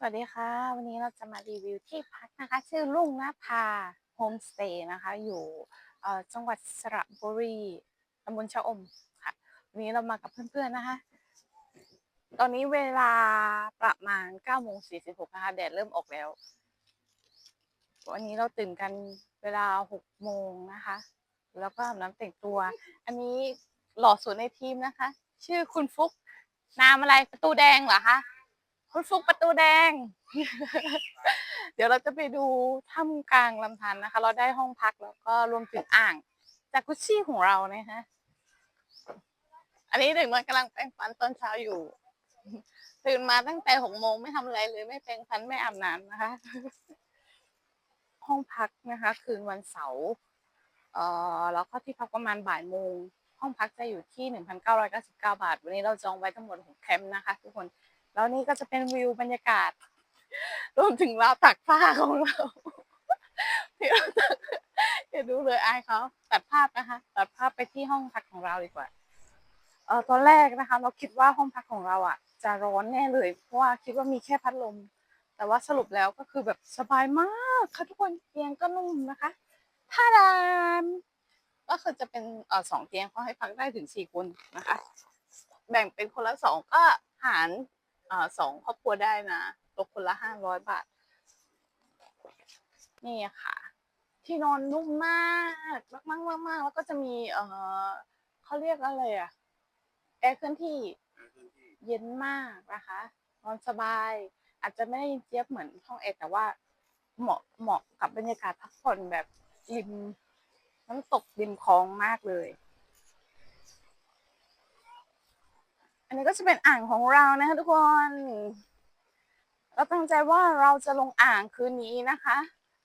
สวัสดีค่ะ วันนี้เราจะมารีวิวที่พักนะคะ ชื่อลุ่งนภาโฮมสเตย์นะคะ อยู่จังหวัดสระบุรีตำบลชะอมค่ะ วันนี้เรามากับเพื่อนๆนะคะ ตอนนี้เวลาประมาณ9โมง46นะคะแดดเริ่มออกแล้ว วันนี้เราตื่นกันเวลา6โมงนะคะ แล้วก็อาบน้ำแต่งตัว อันนี้หล่อสุดในทีมนะคะ ชื่อคุณฟุกนามอะไรประตูแดงเหรอคะ คุณฟุกประตูแดง เดี๋ยวเราจะไปดูถ้ำกลางลำธารนะคะ เราได้ห้องพักแล้วก็รวมถึงอ่างจากกุชชี่ของเรานะคะอันนี้เด็กน้อยกำลังแปรงฟันตอนเช้าอยู่ตื่นมาตั้งแต่หกโมงไม่ทำอะไรเลยไม่แปรงฟันไม่อาบน้ำนะคะ ห้องพักนะคะ คืนวันเสาร์เอ่อแล้วก็ที่พักประมาณบ่ายโมงห้องพักจะอยู่ที่1,999บาท วันนี้เราจองไว้ทั้งหมดหกแคมป์นะคะ ทุกคน แล้วนี่ก็จะเป็นวิวบรรยากาศ รวมถึงราวตักผ้าของเราที่เราตักอย่าดูเลยอายเขาตัดภาพนะคะ ตัดภาพไปที่ห้องพักของเราดีกว่าเออตอนแรกนะคะ เราคิดว่าห้องพักของเราอะ จะร้อนแน่เลย เพราะว่าคิดว่ามีแค่พัดลม แต่ว่าสรุปแล้วก็คือแบบสบายมากค่ะทุกคนเตียงก็นุ่มนะคะท่าดามก็คือจะเป็นเออสองเตียงเขาให้พักได้ถึงสี่คนนะคะ แบ่งเป็นคนละสองก็หาร อสองครอบครัวได้นะตกคนละห้าร้อยบาท นี่ค่ะ ที่นอนนุ่มมากมากมากมากมากแล้วก็จะมีเออเขาเรียกอะไรอะแอร์เคลื่อนที่เย็นมากนะคะ นอนสบาย อาจจะไม่ได้เย็นเจี๊ยบเหมือนห้องแอร์แต่ว่าเหมาะเหมาะกับบรรยากาศพักผ่อนแบบริมน้ำตกริมคลองมากเลย อันนี้ก็จะเป็นอ่างของเรานะคะทุกคน เราตั้งใจว่าเราจะลงอ่างคืนนี้นะคะ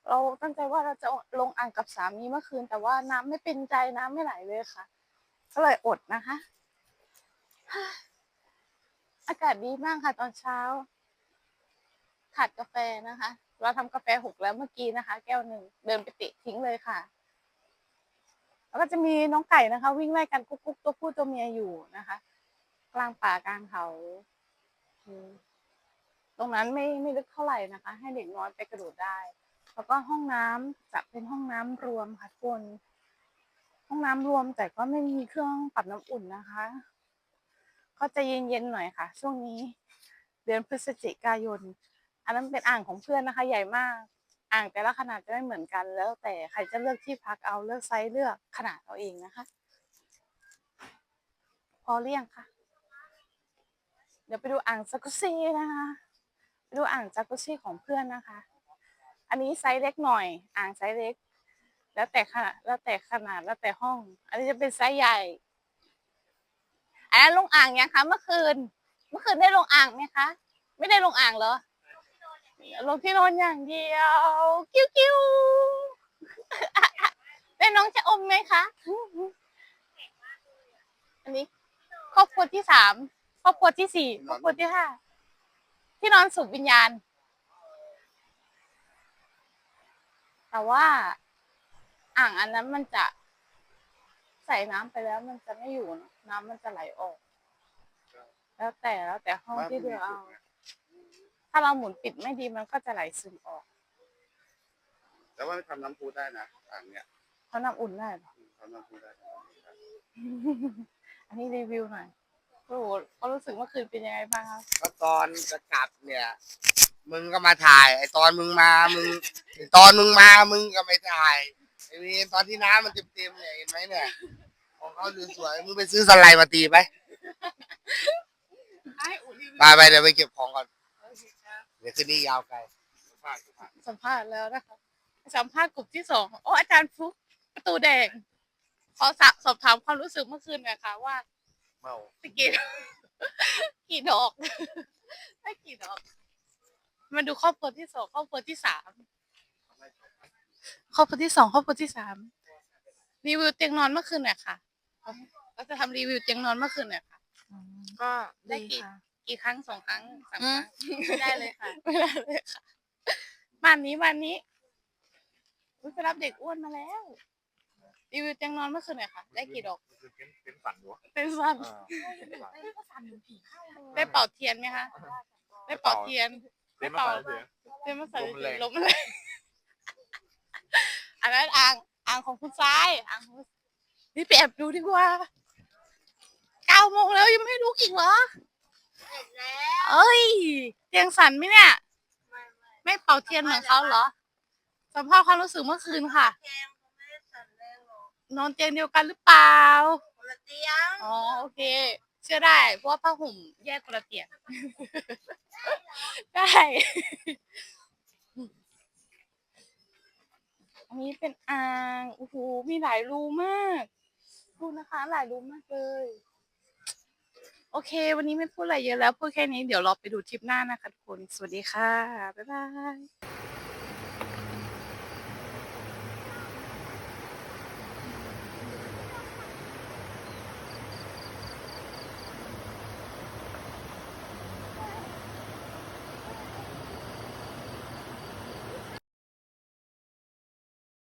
เราตั้งใจว่าเราจะลงอ่างกับสามีเมื่อคืน แต่ว่าน้ำไม่เป็นใจน้ำไม่ไหลเลยค่ะ ก็เลยอดนะคะ อากาศดีมากค่ะตอนเช้า ขาดกาแฟนะคะ เราทำกาแฟหกแล้วเมื่อกี้นะคะ แก้วหนึ่งเดินไปติทิ้งเลยค่ะแล้วก็จะมีน้องไก่นะคะ วิ่งไล่กันกุ๊กกุ๊กตัวผู้ตัวเมียอยู่นะคะ กลางป่ากลางเขาตรงนั้นไม่ไม่ลึกเท่าไหร่นะคะ ให้เด็กน้อยไปกระโดดได้ แล้วก็ห้องน้ำจะเป็นห้องน้ำรวมค่ะทุกคนห้องน้ำรวมแต่ก็ไม่มีเครื่องปรับน้ำอุ่นนะคะ ก็จะเย็นๆหน่อยค่ะ ช่วงนี้ เดือนพฤศจิกายน อันนั้นเป็นอ่างของเพื่อนนะคะ ใหญ่มาก อ่างแต่ละขนาดจะไม่เหมือนกัน แล้วแต่ใครจะเลือกที่พักเอาเลือกไซส์เลือกขนาดเอาเองนะคะ พอเรียงค่ะ ดี๋ยวไปดูอ่างจักุซี่นะคะไปดูอ่างจักุซี่ของเพื่อนนะคะ อันนี้ไซส์เล็กหน่อย อ่างไซส์เล็ก แล้วแต่ขนาดแล้วแต่ขนาดแล้วแต่ห้อง อันนี้จะเป็นไซส์ใหญ่อันนั้นลงอ่างยังคะเมื่อคืน เมื่อคืนได้ลงอ่างไหมคะ ไม่ได้ลงอ่างเหรอลงที่นอนอย่างเดียว กิ้วกิ้วได้น้องจะอมไหมคะ อันนี้ครอบครัวที่สาม ครอบครัวที่สี่ครอบครัวที่ห้าที่นอนสุขวิญญาณ แต่ว่าอ่างอันนั้นมันจะใส่น้ำไปแล้วมันจะไม่อยู่เนอะน้ำมันจะไหลออก แล้วแต่แล้วแต่ห้องที่เลือกเอา ถ้าเราหมุนปิดไม่ดีมันก็จะไหลซึมออก แต่ว่าทำน้ำพุได้นะอ่างเนี้ยเขาน้ำอุ่นได้เหรอทำน้ำพุได้ อันนี้รีวิวหน่อย โอ้โหเขารู้สึกเมื่อคืนเป็นยังไงบ้างครับก็ตอนจะกลับเนี่ย มึงก็มาถ่ายไอตอนมึงมามึงไอ้ตอนมึงมามึงก็ไม่ถ่ายไอ้นี่ตอนที่น้ำมันเต็มๆเนี่ยเห็นไหมเนี่ยของเขาสวยๆมึงไปซื้อสไลด์มาตีไปไอ้อุ่นรีวิวไปไปเดี๋ยวไปเก็บของก่อนเดี๋ยวคืนนี้ยาวไกลสัมภาษณ์แล้วนะคะสัมภาษณ์กลุ่มที่สองโอ้อาจารย์ฟุกประตูแดงขอสะสอบถามความรู้สึกเมื่อคืนหน่อยค่ะว่า เมาไปกี่กี่ดอกได้กี่ดอก มาดูครอบครัวที่สองครอบครัวที่สามครอบครัวที่สองครอบครัวที่สามรีวิวเตียงนอนเมื่อคืนหน่อยค่ะเราจะทำรีวิวเตียงนอนเมื่อคืนหน่อยค่ะ ก็ได้ดีกี่ค่ะกี่ครั้งสองครั้งสามอืคมรั้งไม่ได้เลยค่ะไม่ได้เลยค่ะบ้านนี้บ้านนี้อุ๊ยไปรับเด็กอ้วนมาแล้ว รีวิวเตียงนอนเมื่อคืนหน่อยค่ะ ได้กี่ดอก เป็นเป็นฝันวะเป็นสั้นได้เป่าเทียนไหมคะได้เป่าเทียนเเต็มมาใส่เสียงเต็มมาใส่ลมแรงลมแรงอันนั้นอ่างอ่างของคุณซ้ายอ่างของคุณนี่ไปแอบดูดีกว่าเก้าโมงแล้วยังไม่ลุกอีกเหรอเสร็จแล้วเอ้ยเตียงสั่นไหมเนี่ยไม่ไม่ไม่เป่าเทียนเหมือนเขาเหรอสัมภาษณ์ความรู้สึกเมื่อคืนค่ะเกมเนอนเตียงเดียวกันหรือเปล่า คนละเตียงอ๋อโอเค เชื่อได้ เพราะว่าผ้าห่มแยกคนละเตียง ได้ อันนี้เป็นอ่างโอ้โหมีหลายรูมากดูนะคะ หลายรูมากเลย โอเค วันนี้ไม่พูดอะไรเยอะแล้วพูดแค่นี้เดี๋ยวเราไปดูทริปหน้านะคะทุกคน สวัสดีค่ะ บ๊ายบาย